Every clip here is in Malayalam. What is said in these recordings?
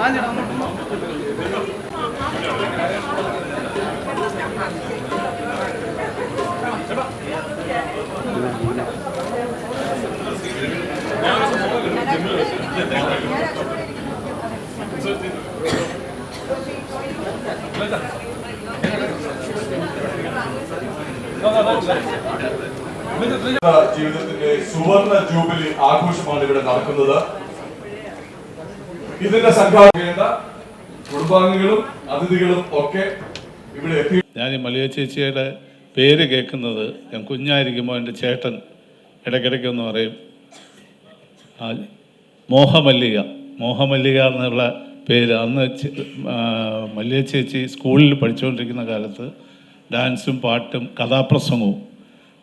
아니, 아무 സുവർണ ജൂബിലി ആഘോഷമാണ് ഇവിടെ നടക്കുന്നത്. ഇതിന്റെ സംഘാടകേണ്ട കുടുംബാംഗങ്ങളും അതിഥികളും ഒക്കെ ഇവിടെ എത്തി. ഞാൻ ഈ മലിയ ചേച്ചിയുടെ പേര് കേൾക്കുന്നത് ഞാൻ കുഞ്ഞായിരിക്കുമ്പോൾ എന്റെ ചേട്ടൻ ഇടയ്ക്കിടയ്ക്കൊന്ന് പറയും. ആ, മോഹമല്ലിക. മോഹമല്ലിക എന്നുള്ള പേര് അന്ന് മല്ലിക ചേച്ചി സ്കൂളിൽ പഠിച്ചുകൊണ്ടിരിക്കുന്ന കാലത്ത് ഡാൻസും പാട്ടും കഥാപ്രസംഗവും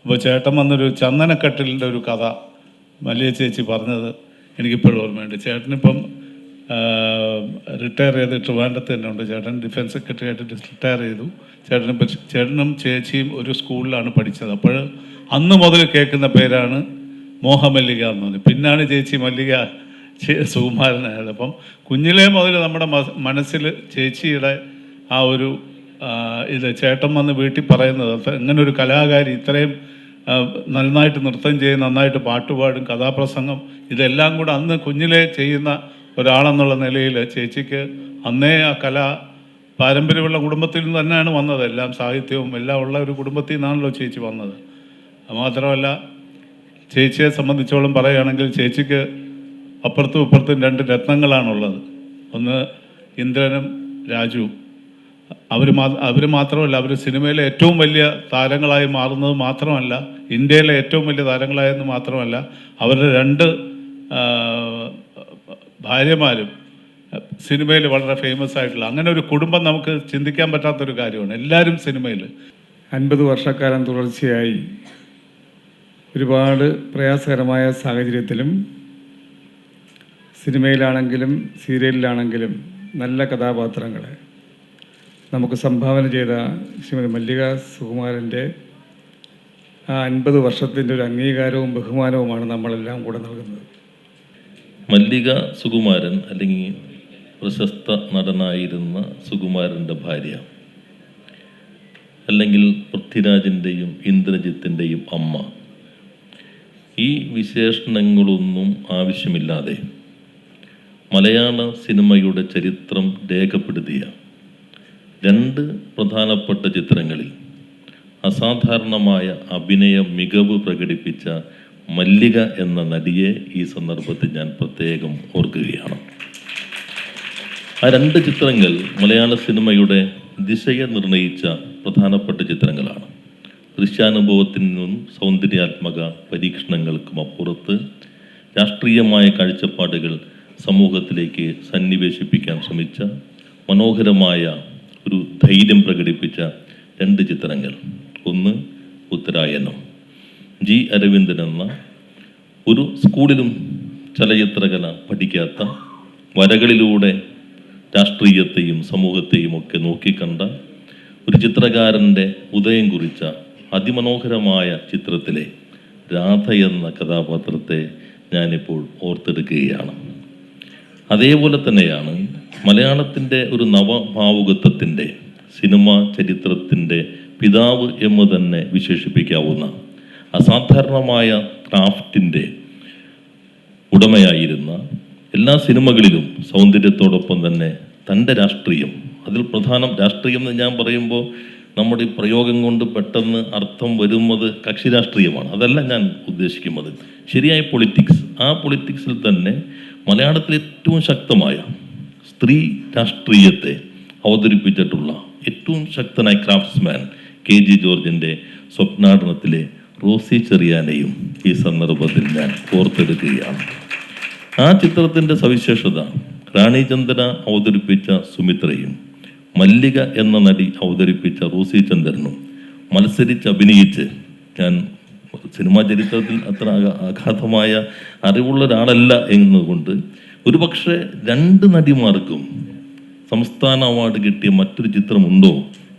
അപ്പോൾ ചേട്ടൻ വന്നൊരു ചന്ദനക്കെട്ടിലിന്റെ ഒരു കഥ മല്ലിയ ചേച്ചി പറഞ്ഞത് എനിക്കിപ്പോഴും ഓർമ്മയുണ്ട്. ചേട്ടനിപ്പം റിട്ടയർ ചെയ്ത് ട്രിവാൻഡത്ത് തന്നെ ഉണ്ട്. ചേട്ടൻ ഡിഫൻസ് സെക്രട്ടറി ആയിട്ട് റിട്ടയർ ചെയ്തു. ചേട്ടനിപ്പം ചേട്ടനും ചേച്ചിയും ഒരു സ്കൂളിലാണ് പഠിച്ചത്. അപ്പോൾ അന്ന് മുതൽ കേൾക്കുന്ന പേരാണ് മോഹമല്ലിക എന്ന് പറഞ്ഞു പിന്നാണ് ചേച്ചി മല്ലിക സുകുമാരനായത്. അപ്പം കുഞ്ഞിലേ മുതൽ നമ്മുടെ മനസ്സിൽ ചേച്ചിയുടെ ആ ഒരു ഇത് ചേട്ടൻ വന്ന് വീട്ടിൽ പറയുന്നത് ഇങ്ങനൊരു ഒരു കലാകാരി ഇത്രയും നന്നായിട്ട് നൃത്തം ചെയ്യും നന്നായിട്ട് പാട്ടുപാടും കഥാപ്രസംഗം ഇതെല്ലാം കൂടെ അന്ന് കുഞ്ഞിലെ ചെയ്യുന്ന ഒരാളെന്നുള്ള നിലയിൽ ചേച്ചിക്ക് അന്നേ ആ കല പാരമ്പര്യമുള്ള കുടുംബത്തിൽ നിന്ന് തന്നെയാണ് വന്നത്. എല്ലാം സാഹിത്യവും എല്ലാം ഉള്ള ഒരു കുടുംബത്തിൽ നിന്നാണല്ലോ ചേച്ചി വന്നത്. മാത്രമല്ല ചേച്ചിയെ സംബന്ധിച്ചോളം പറയുകയാണെങ്കിൽ ചേച്ചിക്ക് അപ്പുറത്തും ഇപ്പുറത്തും രണ്ട് രത്നങ്ങളാണുള്ളത്. ഒന്ന് ഇന്ദ്രനും രാജുവും അവർ മാ അവർ മാത്രമല്ല അവർ സിനിമയിലെ ഏറ്റവും വലിയ താരങ്ങളായി മാറുന്നത് മാത്രമല്ല ഇന്ത്യയിലെ ഏറ്റവും വലിയ താരങ്ങളായെന്ന് മാത്രമല്ല അവരുടെ രണ്ട് ഭാര്യമാരും സിനിമയിൽ വളരെ ഫേമസ് ആയിട്ടുള്ള അങ്ങനെ ഒരു കുടുംബം നമുക്ക് ചിന്തിക്കാൻ പറ്റാത്തൊരു കാര്യമാണ് എല്ലാവരും സിനിമയിൽ. അൻപത് വർഷക്കാലം തുടർച്ചയായി ഒരുപാട് പ്രയാസകരമായ സാഹചര്യത്തിലും സിനിമയിലാണെങ്കിലും സീരിയലിലാണെങ്കിലും നല്ല കഥാപാത്രങ്ങളെ നമുക്ക് സംഭാവന ചെയ്ത ശ്രീമതി മല്ലിക സുകുമാരന്റെ അൻപത് വർഷത്തിന്റെ ഒരു അംഗീകാരവും ബഹുമാനവുമാണ് നമ്മളെല്ലാം കൂടെ നൽകുന്നത്. മല്ലിക സുകുമാരൻ അല്ലെങ്കിൽ പ്രശസ്ത നടനായിരുന്ന സുകുമാരന്റെ ഭാര്യ അല്ലെങ്കിൽ പൃഥ്വിരാജിന്റെയും ഇന്ദ്രജിത്തിന്റെയും അമ്മ. ഈ വിശേഷണങ്ങളൊന്നും ആവശ്യമില്ലാതെ മലയാള സിനിമയുടെ ചരിത്രം രേഖപ്പെടുത്തിയ രണ്ട് പ്രധാനപ്പെട്ട ചിത്രങ്ങളിൽ അസാധാരണമായ അഭിനയ മികവ് പ്രകടിപ്പിച്ച മല്ലിക എന്ന നടിയെ ഈ സന്ദർഭത്തിൽ ഞാൻ പ്രത്യേകം ഓർക്കുകയാണ്. ആ രണ്ട് ചിത്രങ്ങൾ മലയാള സിനിമയുടെ ദിശയെ നിർണയിച്ച പ്രധാനപ്പെട്ട ചിത്രങ്ങളാണ്. ദൃശ്യാനുഭവത്തിൽ നിന്നും സൗന്ദര്യാത്മക പരീക്ഷണങ്ങൾക്കും അപ്പുറത്ത് രാഷ്ട്രീയമായ കാഴ്ചപ്പാടുകൾ സമൂഹത്തിലേക്ക് സന്നിവേശിപ്പിക്കാൻ ശ്രമിച്ച മനോഹരമായ ഒരു ധൈര്യം പ്രകടിപ്പിച്ച രണ്ട് ചിത്രങ്ങൾ. ഒന്ന് ഉത്തരായനം ജി. അരവിന്ദൻ എന്ന ഒരു സ്കൂളിലും ചലച്ചിത്രകല പഠിക്കാത്ത വരകളിലൂടെ രാഷ്ട്രീയത്തെയും സമൂഹത്തെയും ഒക്കെ നോക്കിക്കണ്ട ഒരു ചിത്രകാരന്റെ ഉദയം കുറിച്ച അതിമനോഹരമായ ചിത്രത്തിലെ രാധ എന്ന കഥാപാത്രത്തെ ഞാനിപ്പോൾ ഓർത്തെടുക്കുകയാണ്. അതേപോലെ തന്നെയാണ് മലയാളത്തിന്റെ ഒരു നവഭാവുകത്വത്തിന്റെ സിനിമ ചരിത്രത്തിന്റെ പിതാവ് എന്ന് തന്നെ വിശേഷിപ്പിക്കാവുന്ന അസാധാരണമായ ക്രാഫ്റ്റിന്റെ ഉടമയായിരുന്ന എല്ലാ സിനിമകളിലും സൗന്ദര്യത്തോടൊപ്പം തന്നെ തന്റെ രാഷ്ട്രീയം അതിൽ പ്രധാനം രാഷ്ട്രീയം എന്ന് ഞാൻ പറയുമ്പോൾ നമ്മുടെ ഈ പ്രയോഗം കൊണ്ട് പെട്ടെന്ന് അർത്ഥം വരുന്നത് കക്ഷി രാഷ്ട്രീയമാണ്. അതല്ല ഞാൻ ഉദ്ദേശിക്കുന്നത്. ശരിയായ പൊളിറ്റിക്സ് ആ പൊളിറ്റിക്സിൽ തന്നെ മലയാളത്തിൽ ഏറ്റവും ശക്തമായ സ്ത്രീ രാഷ്ട്രീയത്തെ അവതരിപ്പിച്ചിട്ടുള്ള ഏറ്റവും ശക്തനായ ക്രാഫ്റ്റ്സ്മാൻ കെ ജി ജോർജിന്റെ സ്വപ്നാടനത്തിലെ റോസി ചെറിയാനെയും ഈ സന്ദർഭത്തിൽ ഞാൻ ഓർത്തെടുക്കുകയാണ്. ആ ചിത്രത്തിന്റെ സവിശേഷത റാണി ചന്ദന അവതരിപ്പിച്ച സുമിത്രയും മല്ലിക എന്ന നടി അവതരിപ്പിച്ച റോസി ചന്ദ്രനും മത്സരിച്ച് അഭിനയിച്ച് ഞാൻ സിനിമാ ചരിത്രത്തിൽ അത്ര അഗ- അഗാധമായ അറിവുള്ള ഒരാളല്ല എന്നതുകൊണ്ട് ഒരുപക്ഷെ രണ്ട് നടിമാർക്കും സംസ്ഥാന അവാർഡ് കിട്ടിയ മറ്റൊരു ചിത്രമുണ്ടോ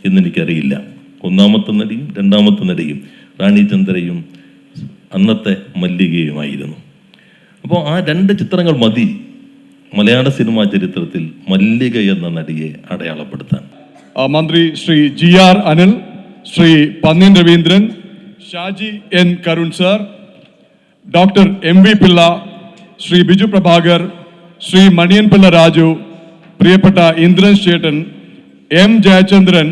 എന്നെനിക്കറിയില്ല. ഒന്നാമത്തെ നടിയും രണ്ടാമത്തെ നടിയും റാണി ചന്ദ്രയും അന്നത്തെ മല്ലികയുമായിരുന്നു. അപ്പോൾ ആ രണ്ട് ചിത്രങ്ങൾ മതി. മലയാള സിനിമാ ചരിത്രത്തിൽ മല്ലിക എന്ന നടിയെ അടയാളപ്പെടുത്താൻ. മന്ത്രി Shri G R Anil Shri Pannian Raveendran Shaji N Karun sir doctor M V Pillai Shri Biju Prabhakar Shri Maniyan Pillai Raju പ്രിയപ്പെട്ട ഇന്ദ്രൻ ചേട്ടൻ M Jayachandran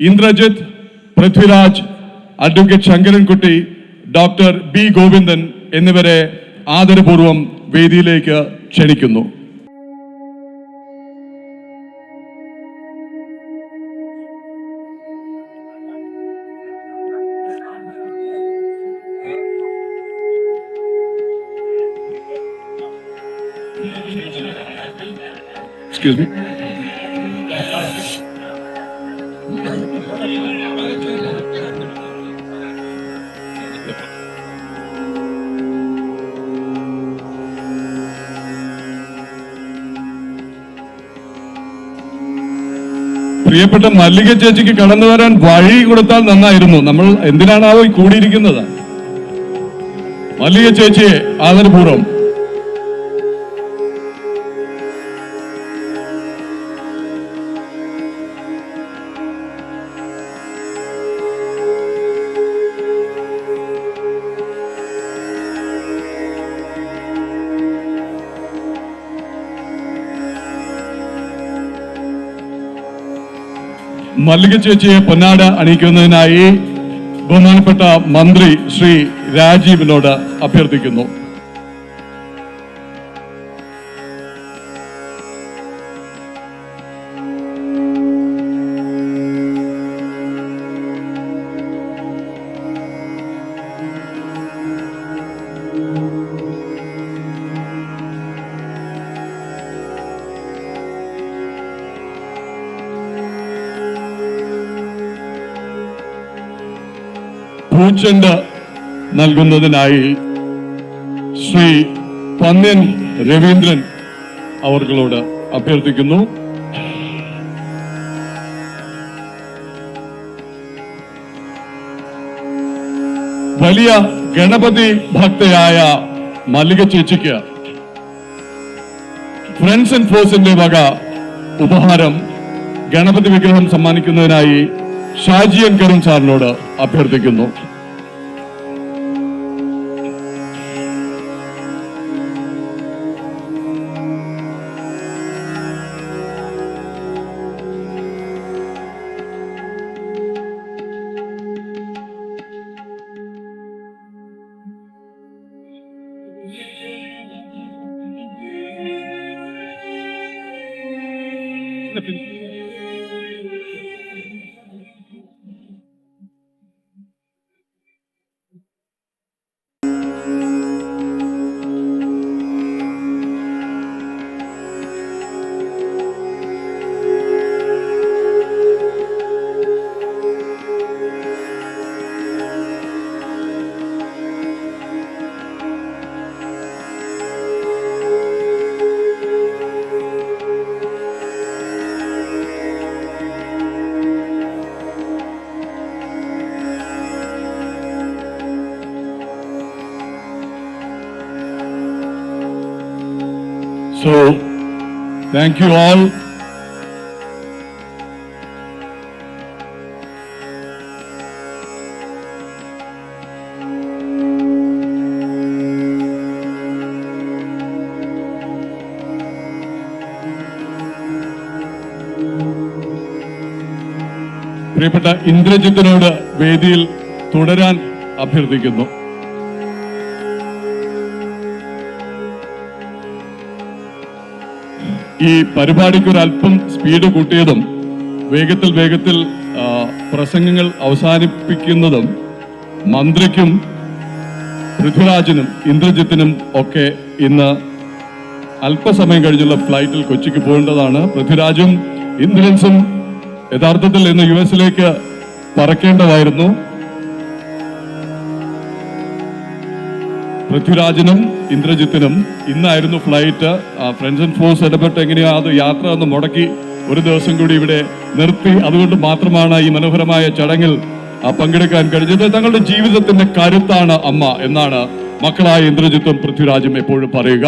Indrajith Prithviraj advocate Sankarankutty doctor B Govindan എന്നിവരെ ആദരപൂർവം വേദിയിലേക്ക് ക്ഷണിക്കുന്നു Excuse me. പ്രിയപ്പെട്ട മല്ലിക ചേച്ചിക്ക് കടന്നു വരാൻ വഴി കൊടുത്താൽ നന്നായിരുന്നു. നമ്മൾ എന്തിനാണാവോ കൂടിയിരിക്കുന്നത്? മല്ലിക ചേച്ചിയെ ആദരപൂർവം. മല്ലിക ചേച്ചിയെ പൊന്നാട അണിയിക്കുന്നതിനായി ബഹുമാനപ്പെട്ട മന്ത്രി ശ്രീ രാജീവിനോട് അഭ്യർത്ഥിക്കുന്നു. പൂച്ചെണ്ട് നൽകുന്നതിനായി ശ്രീ പന്ന്യൻ രവീന്ദ്രൻ അവർകളോട് അഭ്യർത്ഥിക്കുന്നു. വലിയ ഗണപതി ഭക്തയായ മല്ലിക ചേച്ചിക്ക് ഫ്രണ്ട്സ് ആൻഡ് ഫോഴ്സിന്റെ വക ഉപഹാരം ഗണപതി വിഗ്രഹം സമ്മാനിക്കുന്നതിനായി ഷാജിയൻ കരുൺ സാറിനോട് അഭ്യർത്ഥിക്കുന്നു. Flipping So, thank you all. പ്രിയപ്പെട്ട ഇന്ദ്രജിത്തിനോട് വേദിയിൽ തുടരാൻ അഭ്യർത്ഥിക്കുന്നു ഈ പരിപാടിക്ക് ഒരു അല്പം സ്പീഡ് കൂട്ടിയതും വേഗത്തിൽ വേഗത്തിൽ പ്രസംഗങ്ങൾ അവസാനിപ്പിക്കുന്നതും മന്ത്രിക്കും പൃഥ്വിരാജിനും ഇന്ദ്രജിത്തിനും ഒക്കെ ഇന്ന് അല്പസമയം കഴിഞ്ഞുള്ള ഫ്ലൈറ്റിൽ കൊച്ചിക്ക് പോകേണ്ടതാണ്. പൃഥ്വിരാജും ഇന്ദ്രൻസും യഥാർത്ഥത്തിൽ ഇന്ന് യു എസിലേക്ക് പറക്കേണ്ടതായിരുന്നു. പൃഥ്വിരാജിനും ഇന്ദ്രജിത്തിനും ഇന്നായിരുന്നു ഫ്ലൈറ്റ് ഫ്രണ്ട്സ് ആൻഡ് ഫോഴ്സ് ഇടപെട്ട് എങ്ങനെയാ അത് യാത്ര ഒന്ന് മുടക്കി ഒരു ദിവസം കൂടി ഇവിടെ നിർത്തി. അതുകൊണ്ട് മാത്രമാണ് ഈ മനോഹരമായ ചടങ്ങിൽ പങ്കെടുക്കാൻ കഴിഞ്ഞത്. തങ്ങളുടെ ജീവിതത്തിന്റെ കരുത്താണ് അമ്മ എന്നാണ് മക്കളായ ഇന്ദ്രജിത്തും പൃഥ്വിരാജും എപ്പോഴും പറയുക.